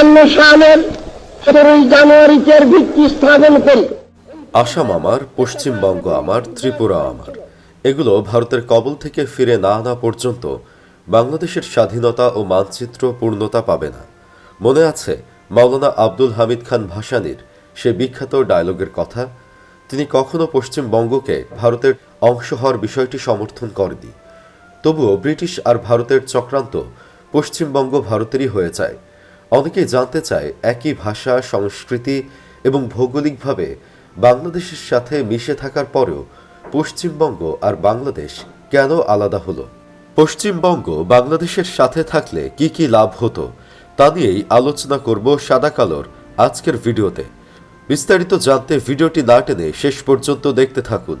তিপ্পান্ন সালের সতেরোই জানুয়ারিতে ভিত্তি স্থাপন করি। আসাম আমার, পশ্চিমবঙ্গ আমার, ত্রিপুরা আমার। এগুলো ভারতের কবল থেকে ফিরে না আনা পর্যন্ত বাংলাদেশের স্বাধীনতা ও মানচিত্র পূর্ণতা পাবে না। মনে আছে, মাওলানা আব্দুল হামিদ খান ভাসানীর সে বিখ্যাত ডায়লগের কথা, তিনি কখনো পশ্চিমবঙ্গকে ভারতের অংশ হওয়ার বিষয়টি সমর্থন করেনি তবুও ব্রিটিশ আর ভারতের চক্রান্ত পশ্চিমবঙ্গ ভারতেরই হয়ে যায়। অনেকেই জানতে চায় একই ভাষা, সংস্কৃতি এবং ভৌগোলিকভাবে বাংলাদেশের সাথে মিশে থাকার পরেও পশ্চিমবঙ্গ আর বাংলাদেশ কেন আলাদা হলো? পশ্চিমবঙ্গ বাংলাদেশের সাথে থাকলে কি কি লাভ হতো তা নিয়েই আলোচনা করব সাদা কালোর আজকের ভিডিওতে। বিস্তারিত জানতে ভিডিওটি না টেনে শেষ পর্যন্ত দেখতে থাকুন।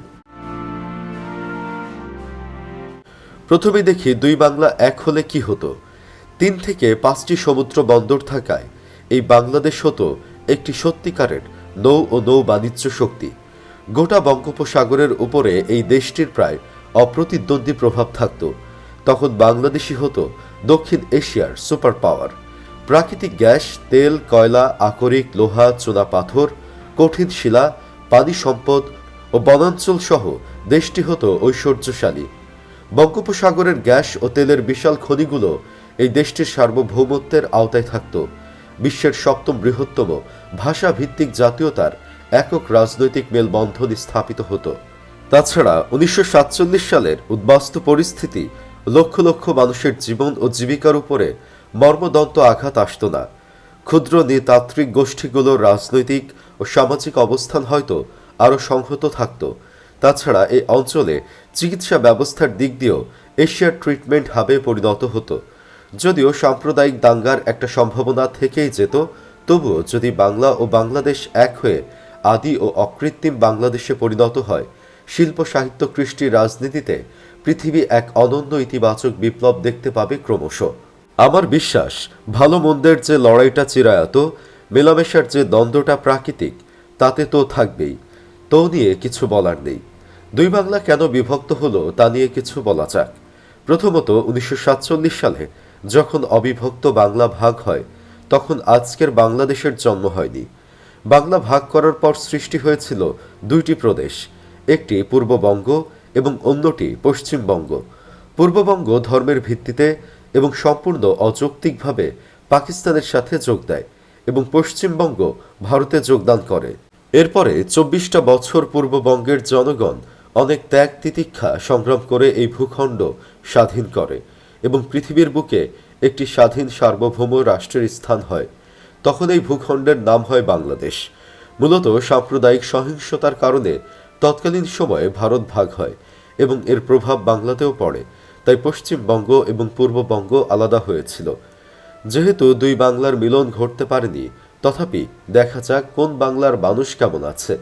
প্রথমে দেখি দুই বাংলা এক হলে কি হতো। তিন থেকে পাঁচটি সমুদ্র বন্দর থাকায় এই বাংলাদেশ হতো একটি সত্যিকারের নৌ ও নৌ বাণিজ্য শক্তি। গোটা বঙ্গোপসাগরের উপরে এই দেশটির প্রায় অপ্রতিদ্বন্দ্বী প্রভাব থাকত। তখন বাংলাদেশই হতো দক্ষিণ এশিয়ার সুপার পাওয়ার প্রাকৃতিক গ্যাস, তেল, কয়লা, আকরিক, লোহা, চুনা পাথর, কঠিন শিলা, পানি সম্পদ ও বনাঞ্চল সহ দেশটি হতো ঐশ্বর্যশালী। বঙ্গোপসাগরের গ্যাস ও তেলের বিশাল খনিগুলো এই দেশটির সার্বভৌমত্বের আওতায় থাকত। বিশ্বের সপ্তম বৃহত্তম ভাষা ভিত্তিক জাতীয়তার একক রাজনৈতিক মেলবন্ধন স্থাপিত হতো। তাছাড়া উনিশশো সাতচল্লিশ সালের উদ্বাস্তু পরিস্থিতি লক্ষ লক্ষ মানুষের জীবন ও জীবিকার উপরে মর্মদন্ত আঘাত আসত না। ক্ষুদ্র নৃতাত্ত্বিক গোষ্ঠীগুলোর রাজনৈতিক ও সামাজিক অবস্থান হয়তো আরও সংহত থাকত। তাছাড়া এই অঞ্চলে চিকিৎসা ব্যবস্থার দিক দিয়েও এশিয়ার ট্রিটমেন্ট হাবে পরিণত হতো। যদিও সাম্প্রদায়িক দাঙ্গার একটা সম্ভাবনা থেকেই যেত, তবুও যদি বাংলা ও বাংলাদেশ এক হয়ে আদি ও অকৃত্রিম বাংলাদেশে পরিণত হয়, শিল্প, সাহিত্য, কৃষ্টি, রাজনীতিতে পৃথিবী এক অনন্য ইতিবাচক বিপ্লব দেখতে পাবে ক্রমশ। আমার বিশ্বাস, ভালো মন্দের যে লড়াইটা চিরায়ত, মেলামেশার যে দ্বন্দ্বটা প্রাকৃতিক, তাতে তো থাকবেই, তো নিয়ে কিছু বলার নেই। দুই বাংলা কেন বিভক্ত হলো তা নিয়ে কিছু বলা যাক। প্রথমত উনিশশো সাতচল্লিশ সালে যখন অবিভক্ত বাংলা ভাগ হয়, তখন আজকের বাংলাদেশের জন্ম হয়নি। বাংলা ভাগ করার পর সৃষ্টি হয়েছিল দুইটি প্রদেশ, একটি পূর্ববঙ্গ এবং অন্যটি পশ্চিমবঙ্গ। পূর্ববঙ্গ ধর্মের ভিত্তিতে এবং সম্পূর্ণ অযৌক্তিকভাবে পাকিস্তানের সাথে যোগ দেয় এবং পশ্চিমবঙ্গ ভারতে যোগদান করে। এরপরে চব্বিশটা বছর পূর্ববঙ্গের জনগণ অনেক ত্যাগ তিতিক্ষা সংগ্রাম করে এই ভূখণ্ড স্বাধীন করে। এবং পৃথিবীর বুকে একটি স্বাধীন সার্বভৌম রাষ্ট্রের স্থান হয়। তখন এই ভূখণ্ডের নাম হয় বাংলাদেশ। মূলত সাম্প্রদায়িক সহিংসতার কারণে তৎকালীন সময়ে ভারত ভাগ হয় এবং এর প্রভাব বাংলাতেও পড়ে, তাই পশ্চিমবঙ্গ এবং পূর্ববঙ্গ আলাদা হয়েছিল। যেহেতু দুই বাংলার মিলন ঘটতে পারেনি, তথাপি দেখা যাক কোন বাংলার মানুষ কেমন আছে।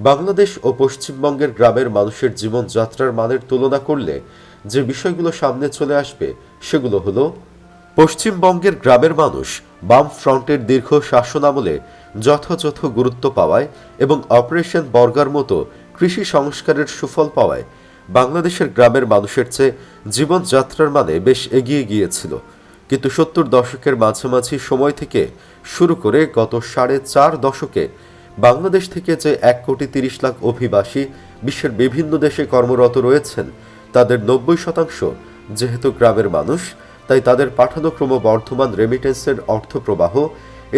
বাংলাদেশ ও পশ্চিমবঙ্গের গ্রামের মানুষের জীবনযাত্রার মানের তুলনা করলে যে বিষয়গুলো সামনে চলে আসবে, সেগুলো হলো, পশ্চিমবঙ্গের গ্রামের মানুষ বাম ফ্রন্টের দীর্ঘ শাসন আমলে যথাযথ গুরুত্ব পাওয়ায় এবং অপারেশন বর্গার মতো কৃষি সংস্কারের সুফল পাওয়ায় বাংলাদেশের গ্রামের মানুষের চেয়ে জীবনযাত্রার মানে বেশ এগিয়ে গিয়েছিল। কিন্তু সত্তর দশকের মাঝামাঝি সময় থেকে শুরু করে গত সাড়ে চার দশকে বাংলাদেশ থেকে যে এক কোটি তিরিশ লাখ অভিবাসী বিশ্বের বিভিন্ন দেশে কর্মরত রয়েছেন তাদের নব্বই শতাংশ যেহেতু গ্রামের মানুষ, তাই তাদের পাঠানো ক্রমবর্ধমান রেমিটেন্সের অর্থপ্রবাহ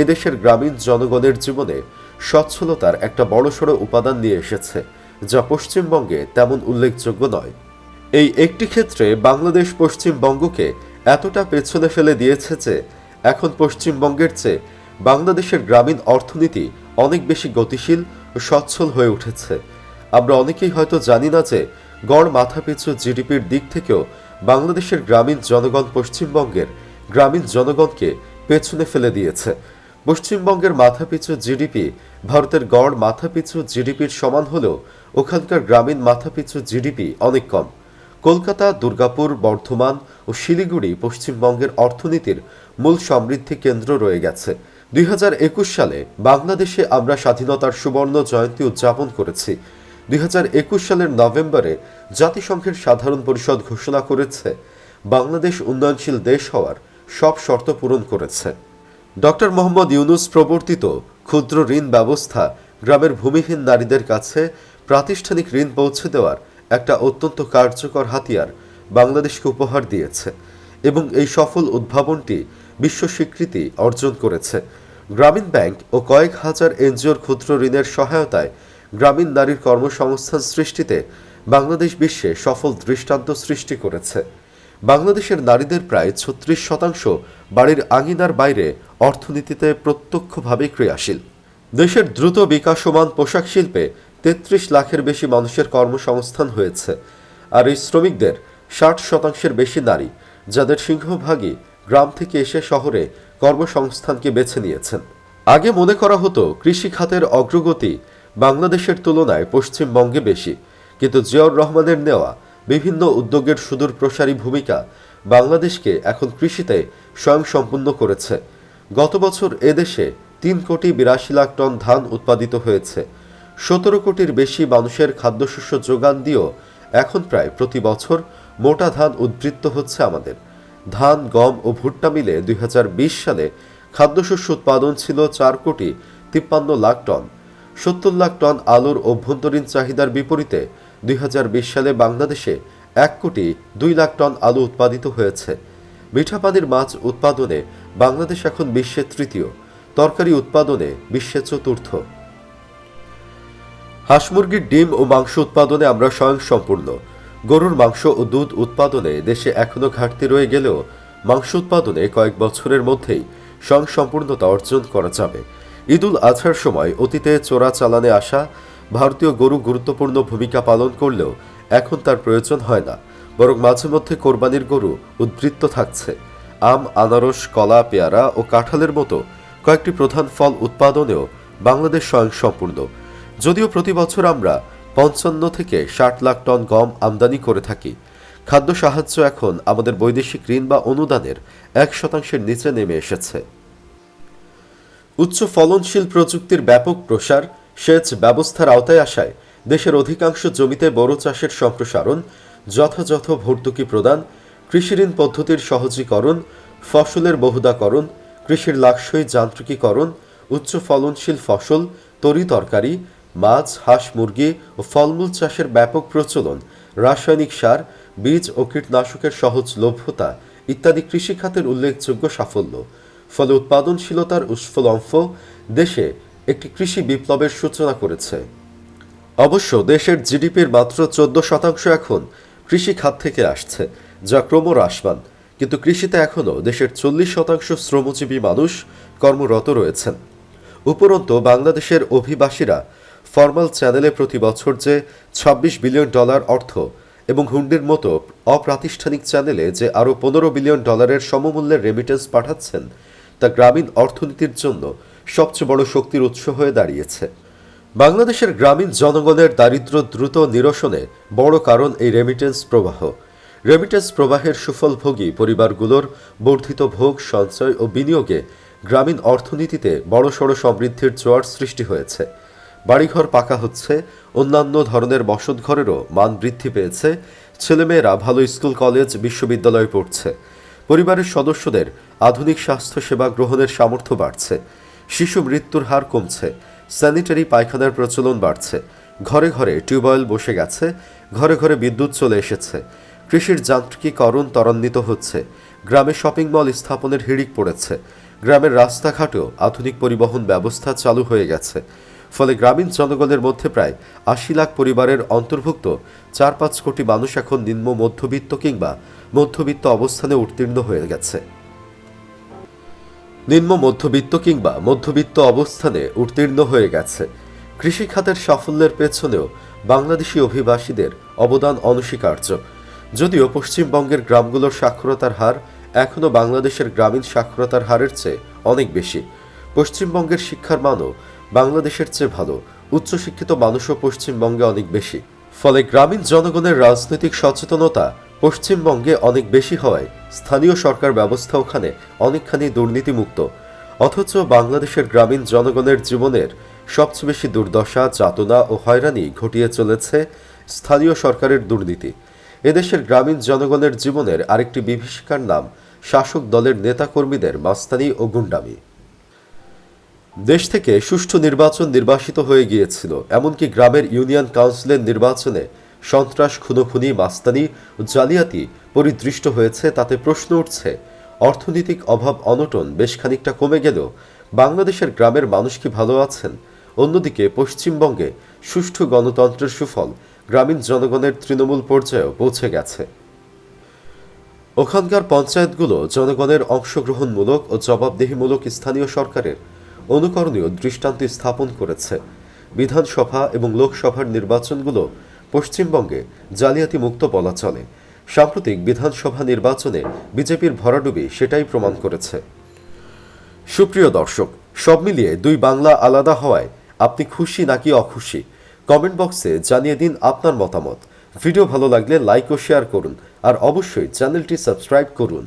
এদেশের গ্রামীণ জনগণের জীবনে সচ্ছলতার একটা বড়সড় উপাদান নিয়ে এসেছে, যা পশ্চিমবঙ্গে তেমন উল্লেখযোগ্য নয়। এই একটি ক্ষেত্রে বাংলাদেশ পশ্চিমবঙ্গকে এতটা পেছনে ফেলে দিয়েছে যে, এখন পশ্চিমবঙ্গের চেয়ে বাংলাদেশের গ্রামীণ অর্থনীতি অনেক বেশি গতিশীল ও সচ্ছল হয়ে উঠেছে। আমরা অনেকেই হয়তো জানি না যে গড় মাথাপিছু জিডিপির দিক থেকেও বাংলাদেশের গ্রামীণ জনগণ পশ্চিমবঙ্গের গ্রামীণ জনগণকে পেছনে ফেলে দিয়েছে। পশ্চিমবঙ্গের মাথাপিছু জিডিপি ভারতের গড় মাথাপিছু জিডিপির সমান হলেও ওখানকার গ্রামীণ মাথাপিছু জিডিপি অনেক কম। কলকাতা, দুর্গাপুর, বর্ধমান ও শিলিগুড়ি পশ্চিমবঙ্গের অর্থনীতির মূল সমৃদ্ধি কেন্দ্র রয়ে গেছে। দুই হাজার একুশ সালে বাংলাদেশে আমরা স্বাধীনতার সুবর্ণ জয়ন্তী উদযাপন করেছি। দুই হাজার একুশ সালের নভেম্বরে জাতিসংঘের সাধারণ পরিষদ ঘোষণা করেছে, বাংলাদেশ উন্নয়নশীল দেশ হওয়ার সব শর্ত পূরণ করেছে। ডক্টর মোহাম্মদ ইউনুস প্রবর্তিত ক্ষুদ্র ঋণ ব্যবস্থা গ্রামের ভূমিহীন নারীদের কাছে প্রাতিষ্ঠানিক ঋণ পৌঁছে দেওয়ার একটা অত্যন্ত কার্যকর হাতিয়ার বাংলাদেশকে উপহার দিয়েছে এবং এই সফল উদ্ভাবনটি বিশ্ব স্বীকৃতি অর্জন করেছে। গ্রামীণ ব্যাংক ও কয়েক হাজার এনজিওর ক্ষুদ্র ঋণের সহায়তায় গ্রামীণ নারীর কর্মসংস্থান সৃষ্টিতে বাংলাদেশ বিশ্বে সফল দৃষ্টান্ত সৃষ্টি করেছে। বাংলাদেশের নারীদের প্রায় ছত্রিশ শতাংশ বাড়ির আঙিনার বাইরে অর্থনীতিতে প্রত্যক্ষভাবে ক্রিয়াশীল। দেশের দ্রুত বিকাশমান পোশাক শিল্পে তেত্রিশ লাখের বেশি মানুষের কর্মসংস্থান হয়েছে, আর এই শ্রমিকদের ষাট শতাংশের বেশি নারী, যাদের সিংহভাগই গ্রাম থেকে এসে শহরে কর্মসংস্থানকে বেছে নিয়েছেন। আগে মনে করা হতো কৃষি খাতের অগ্রগতি বাংলাদেশের তুলনায় পশ্চিমবঙ্গে বেশি। কিন্তু জিয়াউর রহমানের নেওয়া বিভিন্ন উদ্যোগের সুদূর প্রসারী ভূমিকা বাংলাদেশকে এখন কৃষিতে স্বয়ংসম্পূর্ণ করেছে। গত বছর এদেশে তিন কোটি বিরাশি লাখ টন ধান উৎপাদিত হয়েছে। সতেরো কোটির বেশি মানুষের খাদ্যশস্য যোগান দিয়েও এখন প্রায় প্রতি বছর মোটা ধান উদ্বৃত্ত হচ্ছে আমাদের। ধান, গম ও ভুট্টা মিলে দুই হাজার বিশ সালে খাদ্যশস্য উৎপাদন ছিল চার কোটি তিপ্পান্ন লাখ টন। সত্তর লাখ টন আলুর অভ্যন্তরীণ চাহিদার বিপরীতে দুই হাজার বিশ সালে বাংলাদেশে এক কোটি দুই লাখ টন আলু উৎপাদিত হয়েছে। মিঠা পানির মাছ উৎপাদনে বাংলাদেশ এখন বিশ্বের তৃতীয়, তরকারি উৎপাদনে বিশ্বের চতুর্থ। হাঁস মুরগির ডিম ও মাংস উৎপাদনে আমরা স্বয়ংসম্পূর্ণ। গরুর মাংস ও দুধ উৎপাদনে দেশে এখনও ঘাটতি রয়ে গেলেও মাংস উৎপাদনে কয়েক বছরের মধ্যেই স্বয়ংসম্পূর্ণতা অর্জন করা যাবে। ঈদুল আজহার সময় অতীতে চোরা চালানে আসা ভারতীয় গরু গুরুত্বপূর্ণ ভূমিকা পালন করলেও এখন তার প্রয়োজন হয় না। বরং মাঝে মধ্যে কোরবানির গরু উদ্বৃত্ত থাকছে। আম, আনারস, কলা, পেয়ারা ও কাঁঠালের মতো কয়েকটি প্রধান ফল উৎপাদনেও বাংলাদেশ স্বয়ংসম্পূর্ণ। যদিও প্রতি বছর আমরা পঞ্চান্ন থেকে ষাট লাখ টন গম আমদানি করে থাকি। খাদ্য সাহায্য এখন আমাদের বৈদেশিক ঋণ বা অনুদানের এক শতাংশের নিচে নেমে এসেছে। উচ্চ ফলনশীল প্রযুক্তির ব্যাপক প্রসার সেচ ব্যবস্থার আওতায় আসায় দেশের অধিকাংশ জমিতে বড় চাষের সম্প্রসারণ, যথাযথ ভর্তুকি প্রদান কৃষিঋণ পদ্ধতির সহজীকরণ, ফসলের বহুদাকরণ, কৃষির লাক্সই যান্ত্রিকীকরণ, উচ্চ ফলনশীল ফসল, তরি তরকারি, মাছ, হাঁস, মুরগি ও ফলমূল চাষের ব্যাপক প্রচলন, রাসায়নিক সার, বীজ ও কীটনাশকের সহজলভ্যতা ইত্যাদি কৃষিখাতের উল্লেখযোগ্য সাফল্য। ফলে উৎপাদনশীলতার উৎফলম্ফ দেশে একটি কৃষি বিপ্লবের সূচনা করেছে। অবশ্য দেশের জিডিপির মাত্র চোদ্দ শতাংশ এখন কৃষি খাত থেকে আসছে, যা ক্রমহ্রাসমান কিন্তু কৃষিতে এখনও দেশের চল্লিশ শতাংশ শ্রমজীবী মানুষ কর্মরত রয়েছেন। উপরন্তু বাংলাদেশের অভিবাসীরা ফরমাল চ্যানেলে প্রতি বছর যে ২৬ বিলিয়ন ডলার অর্থ এবং হুন্ডির মতো অপ্রাতিষ্ঠানিক চ্যানেলে যে আরও পনেরো বিলিয়ন ডলারের সমমূল্যের রেমিটেন্স পাঠাচ্ছেন তা গ্রামীণ অর্থনীতির জন্য সবচেয়ে বড় শক্তির উৎস হয়ে দাঁড়িয়েছে। বাংলাদেশের গ্রামীণ জনগণের দারিদ্র দ্রুত নিরসনে বড় কারণ এই রেমিটেন্স প্রবাহ। রেমিটেন্স প্রবাহের সুফলভোগী পরিবারগুলোর বর্ধিত ভোগ, সঞ্চয় ও বিনিয়োগে গ্রামীণ অর্থনীতিতে বড়সড় সমৃদ্ধির জোয়ার সৃষ্টি হয়েছে। বাড়িঘর পাকা হচ্ছে, অন্যান্য ধরনের বসতঘরেরও মান বৃদ্ধি পেয়েছে, ছেলেমেয়েরা ভালো স্কুল, কলেজ, বিশ্ববিদ্যালয়ে পড়ছে। পরিবারের সদস্যদের আধুনিক স্বাস্থ্যসেবা গ্রহণের সামর্থ্য বাড়ছে। শিশু মৃত্যুর হার কমছে। স্যানিটারি পায়খানার প্রচলন বাড়ছে। ঘরে ঘরে টিউবওয়েল বসে গেছে। ঘরে ঘরে বিদ্যুৎ চলে এসেছে। কৃষির যান্ত্রিকীকরণ ত্বরান্বিত হচ্ছে। গ্রামে শপিং মল স্থাপনের হিড়িক পড়েছে। গ্রামের রাস্তাঘাটেও আধুনিক পরিবহন ব্যবস্থা চালু হয়ে গেছে। ফলে গ্রামীণ জনগণের মধ্যে প্রায় আশি লাখ পরিবারের অন্তর্ভুক্ত চার পাঁচ কোটি মানুষ এখন নিম্ন মধ্যবিত্ত কিংবা মধ্যবিত্ত অবস্থানে উত্তীর্ণ হয়ে গেছে। নিম্ন মধ্যবিত্ত কিংবা মধ্যবিত্ত অবস্থানে উত্তীর্ণ হয়ে গেছে। কৃষি খাতের সাফল্যের পেছনেও বাংলাদেশি অভিবাসীদের অবদান অনস্বীকার্য। যদিও পশ্চিমবঙ্গের গ্রামগুলোর সাক্ষরতার হার এখনও বাংলাদেশের গ্রামীণ সাক্ষরতার হারের চেয়ে অনেক বেশি। পশ্চিমবঙ্গের শিক্ষার মানও বাংলাদেশের চেয়ে ভালো। উচ্চশিক্ষিত মানুষও পশ্চিমবঙ্গে অনেক বেশি। ফলে গ্রামীণ জনগণের রাজনৈতিক সচেতনতা পশ্চিমবঙ্গে অনেক বেশি হওয়ায় স্থানীয় সরকার ব্যবস্থা ওখানে অনেকখানি দুর্নীতিমুক্ত। অথচ বাংলাদেশের গ্রামীণ জনগণের জীবনের সবচেয়ে বেশি দুর্দশা যাতনা ও হয়রানি ঘটিয়ে চলেছে স্থানীয় সরকারের দুর্নীতি। এদেশের গ্রামীণ জনগণের জীবনের আরেকটি বিভীষিকার নাম শাসক দলের নেতাকর্মীদের মাস্তানি ও গুন্ডামি। দেশ থেকে সুষ্ঠু নির্বাচন নির্বাসিত হয়ে গিয়েছিল, এমনকি গ্রামের ইউনিয়ন কাউন্সিলের নির্বাচনে সন্ত্রাস, খুনোখুনি মাস্তানি জালিয়াতি পরিদৃষ্ট হয়েছে, তাতে প্রশ্ন উঠছে, অর্থনৈতিক অভাব, অনটন বেশ খানিকটা কমে গেলেও বাংলাদেশের গ্রামের মানুষ কি ভালো আছেন? অন্যদিকে পশ্চিমবঙ্গে সুষ্ঠু গণতন্ত্রের সুফল গ্রামীণ জনগণের তৃণমূল পর্যায়েও পৌঁছে গেছে। ওখানকার পঞ্চায়েতগুলো জনগণের অংশগ্রহণমূলক ও জবাবদেহিমূলক স্থানীয় সরকারের অনুকরণীয় দৃষ্টান্ত স্থাপন করেছে। বিধানসভা এবং লোকসভার নির্বাচনগুলো পশ্চিমবঙ্গে জালিয়াতি মুক্ত বলা চলে। সাম্প্রতিক বিধানসভা নির্বাচনে বিজেপির ভরাডুবি সেটাই প্রমাণ করেছে। সুপ্রিয় দর্শক, সব মিলিয়ে দুই বাংলা আলাদা হওয়ায় আপনি খুশি নাকি অখুশি? কমেন্ট বক্সে জানিয়ে দিন আপনার মতামত। ভিডিও ভালো লাগলে লাইক ও শেয়ার করুন আর অবশ্যই চ্যানেলটি সাবস্ক্রাইব করুন।